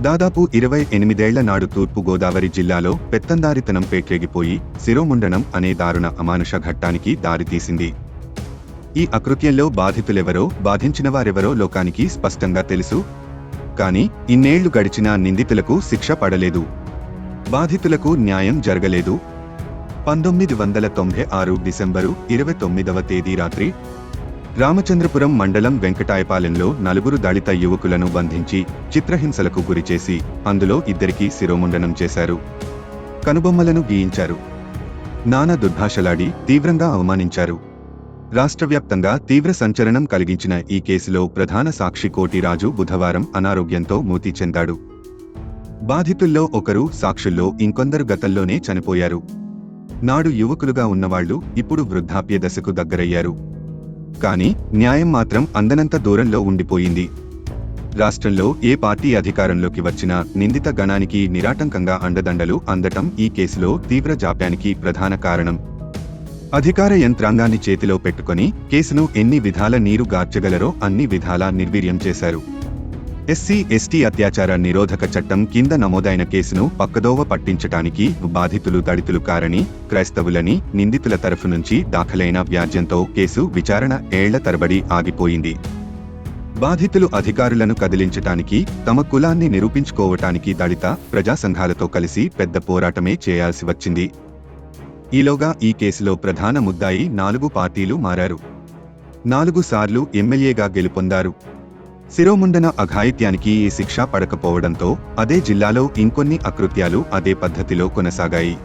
దాదాపు ఇరవై ఎనిమిదేళ్ళ నాడు తూర్పు గోదావరి జిల్లాలో పెత్తందారితనం పేట్రేగిపోయి శిరోముండనం అనే దారుణ అమానుష ఘట్టానికి దారితీసింది. ఈ అకృత్యంలో బాధితులెవరో బాధించినవారెవరో లోకానికి స్పష్టంగా తెలుసు. కానీ ఇన్నేళ్ళు గడిచినా నిందితులకు శిక్ష పడలేదు. బాధితులకు న్యాయం జరగలేదు. పంతొమ్మిది వందల తొంభై ఆరు డిసెంబరు ఇరవై తొమ్మిదవ తేదీ రాత్రి రామచంద్రపురం మండలం వెంకటాయపాలెంలో నలుగురు దళిత యువకులను బంధించి చిత్రహింసలకు గురిచేసి అందులో ఇద్దరికి శిరోముండనం చేశారు. కనుబొమ్మలను గీయించారు. నానా దుర్భాషలాడి తీవ్రంగా అవమానించారు. రాష్ట్రవ్యాప్తంగా తీవ్ర సంచలనం కలిగించిన ఈ కేసులో ప్రధాన సాక్షి కోటిరాజు బుధవారం అనారోగ్యంతో మూతి చెందాడు. బాధితుల్లో ఒకరు సాక్షుల్లో ఇంకొందరు గతంలోనే చనిపోయారు. నాడు యువకులుగా ఉన్నవాళ్ళు ఇప్పుడు వృద్ధాప్య దశకు దగ్గరయ్యారు. కానీ న్యాయం మాత్రం అందనంత దూరంలో ఉండిపోయింది. రాష్ట్రంలో ఏ పార్టీ అధికారంలోకి వచ్చినా నిందిత గణానికి నిరాటంకంగా అండదండలు అందటం ఈ కేసులో తీవ్ర జాప్యానికి ప్రధాన కారణం. అధికార యంత్రాంగాన్ని చేతిలో పెట్టుకుని కేసును ఎన్ని విధాల నీరు గార్చగలరో అన్ని విధాలా నిర్వీర్యం చేశారు. ఎస్సీ ఎస్టీ అత్యాచార నిరోధక చట్టం కింద నమోదైన కేసును పక్కదోవ పట్టించటానికి బాధితులు దళితులు కారని క్రైస్తవులని నిందితుల తరఫు నుంచి దాఖలైన వ్యాజ్యంతో కేసు విచారణ ఏళ్ళ తరబడి ఆగిపోయింది. బాధితులు అధికారులను కదిలించటానికి తమ కులాన్ని నిరూపించుకోవటానికి దళిత ప్రజా సంఘాలతో కలిసి పెద్ద పోరాటమే చేయాల్సి వచ్చింది. ఈలోగా ఈ కేసులో ప్రధాన ముద్దాయి నాలుగు పార్టీలు మారారు. నాలుగు సార్లు ఎమ్మెల్యేగా గెలుపొందారు. శిరోముండన అఘాయిత్యానికి ఈ శిక్ష పడకపోవడంతో అదే జిల్లాలో ఇంకొన్ని అకృత్యాలు అదే పద్ధతిలో కొనసాగాయి.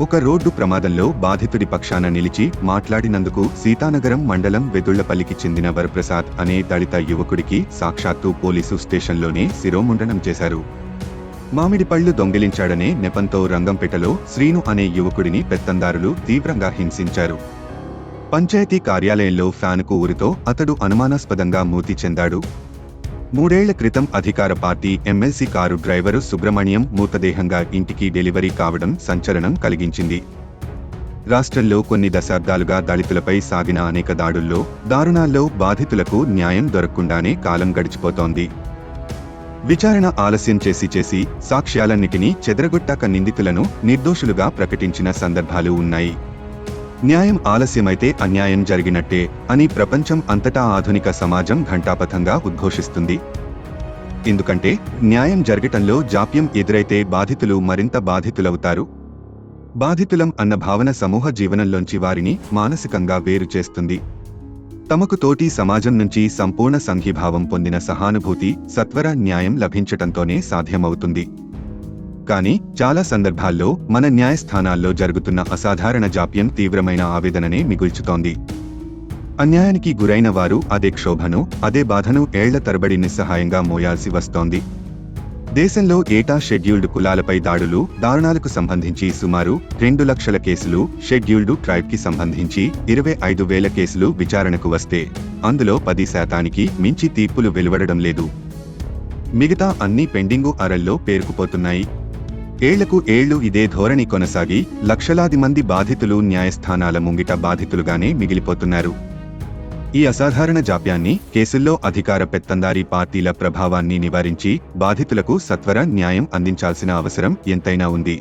ఒక రోడ్డు ప్రమాదంలో బాధితుడి పక్షాన నిలిచి మాట్లాడినందుకు సీతానగరం మండలం వెదుళ్ళపల్లికి చెందిన వరప్రసాద్ అనే దళిత యువకుడికి సాక్షాత్తు పోలీసు స్టేషన్లోనే శిరోముండనం చేశారు. మామిడి పళ్ళు దొంగిలించాడనే నెపంతో రంగంపేటలో శ్రీను అనే యువకుడిని పెత్తందారులు తీవ్రంగా హింసించారు. పంచాయతీ కార్యాలయంలో ఫ్యాన్కు ఊరితో అతడు అనుమానాస్పదంగా మూతి చెందాడు. మూడేళ్ళ క్రితం అధికార party MLC car driver Subrahmanyam మూతదేహంగా ఇంటికి డెలివరీ కావడం సంచలనం కలిగించింది. రాష్ట్రంలో కొన్ని దశాబ్దాలుగా దళితులపై సాగిన అనేక దాడుల్లో దారుణాల్లో బాధితులకు న్యాయం దొరకకుండానే కాలం గడిచిపోతోంది. విచారణ ఆలస్యం చేసి చేసి సాక్ష్యాలన్నిటినీ చెదరగొట్టాక నిందితులను నిర్దోషులుగా ప్రకటించిన సందర్భాలు ఉన్నాయి. న్యాయం ఆలస్యమైతే అన్యాయం జరిగినట్టే అని ప్రపంచం అంతటా ఆధునిక సమాజం ఘంటాపథంగా ఉద్ఘోషిస్తుంది. ఎందుకంటే న్యాయం జరగటంలో జాప్యం ఎదురైతే బాధితులు మరింత బాధితులవుతారు. బాధితులం అన్న భావన సమూహ జీవనంలోంచి వారిని మానసికంగా వేరు చేస్తుంది. తమకు తోటి సమాజం నుంచి సంపూర్ణ సంఘీభావం పొందిన సహానుభూతి సత్వర న్యాయం లభించటంతోనే సాధ్యమవుతుంది. కానీ చాలా సందర్భాల్లో మన న్యాయస్థానాల్లో జరుగుతున్న అసాధారణ జాప్యం తీవ్రమైన ఆవేదననే మిగుల్చుతోంది. అన్యాయానికి గురైన వారు అదే క్షోభను అదే బాధను ఏళ్ళ తరబడి నిస్సహాయంగా మోయాల్సి వస్తోంది. దేశంలో ఏటా షెడ్యూల్డ్ కులాలపై దాడులు దారుణాలకు సంబంధించి సుమారు రెండు లక్షల కేసులు షెడ్యూల్డ్ ట్రైబ్కి సంబంధించి ఇరవై ఐదు వేల కేసులు విచారణకు వస్తే అందులో పది శాతానికి మించి తీర్పులు వెలువడడం లేదు. మిగతా అన్ని పెండింగు అరల్లో పేరుకుపోతున్నాయి. ఏళ్ళకు ఏళ్ళు ఇదే ధోరణి కొనసాగి లక్షలాది మంది బాధితులు న్యాయస్థానాల ముంగిట బాధితులుగానే మిగిలిపోతున్నారు. ఈ అసాధారణ జాప్యాన్ని కేసుల్లో అధికార పెత్తందారీ పార్టీల ప్రభావాన్ని నివారించి బాధితులకు సత్వర న్యాయం అందించాల్సిన అవసరం ఎంతైనా ఉంది.